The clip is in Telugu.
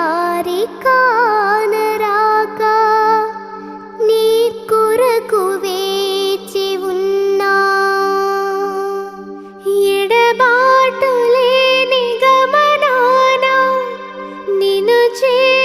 దారి కానరాక నీ కొరకు వేచి ఉన్నా. ఎడబాటు గమనాన నిన్ను చే